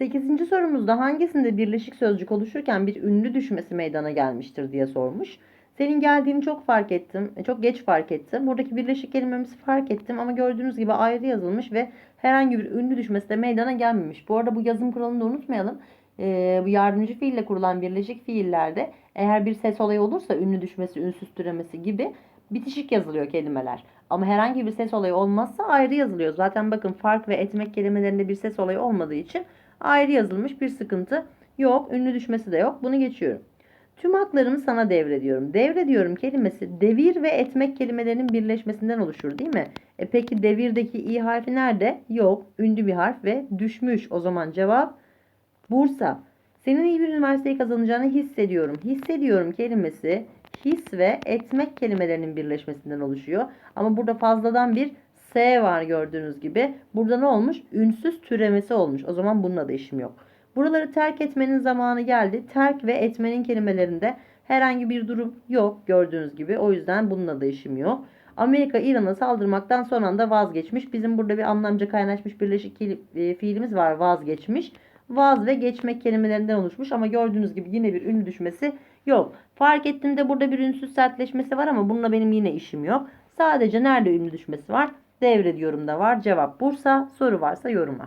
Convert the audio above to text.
8. sorumuzda hangisinde birleşik sözcük oluşurken bir ünlü düşmesi meydana gelmiştir diye sormuş. Senin geldiğini çok fark ettim. e, Çok geç fark ettim. Buradaki birleşik kelimemizi fark ettim ama gördüğünüz gibi ayrı yazılmış ve herhangi bir ünlü düşmesi de meydana gelmemiş. Bu arada bu yazım kuralını da unutmayalım. Ee, bu yardımcı fiille kurulan birleşik fiillerde eğer bir ses olayı olursa ünlü düşmesi, ünsüz türemesi gibi bitişik yazılıyor kelimeler. Ama herhangi bir ses olayı olmazsa ayrı yazılıyor. Zaten bakın fark ve etmek kelimelerinde bir ses olayı olmadığı için ayrı yazılmış bir sıkıntı yok. Ünlü düşmesi de yok. Bunu geçiyorum. Tüm haklarımı sana devrediyorum. Devrediyorum kelimesi devir ve etmek kelimelerinin birleşmesinden oluşur değil mi? E peki devirdeki i harfi nerede? Yok. Ünlü bir harf ve düşmüş. O zaman cevap Bursa. Senin iyi bir üniversiteyi kazanacağını hissediyorum. Hissediyorum kelimesi his ve etmek kelimelerinin birleşmesinden oluşuyor. Ama burada fazladan bir S var gördüğünüz gibi. Burada ne olmuş? Ünsüz türemesi olmuş. O zaman bununla da işim yok. Buraları terk etmenin zamanı geldi. Terk ve etmenin kelimelerinde herhangi bir durum yok gördüğünüz gibi. O yüzden bununla da işim yok. Amerika İran'a saldırmaktan son anda vazgeçmiş. Bizim burada bir anlamca kaynaşmış birleşik e, fiilimiz var vazgeçmiş. Vaz ve geçmek kelimelerinden oluşmuş ama gördüğünüz gibi yine bir ünlü düşmesi yok. Fark ettiğimde burada bir ünsüz sertleşmesi var ama bununla benim yine işim yok. Sadece nerede ünlü düşmesi var? Devrediyorum da var. Cevap Bursa. Soru varsa yoruma.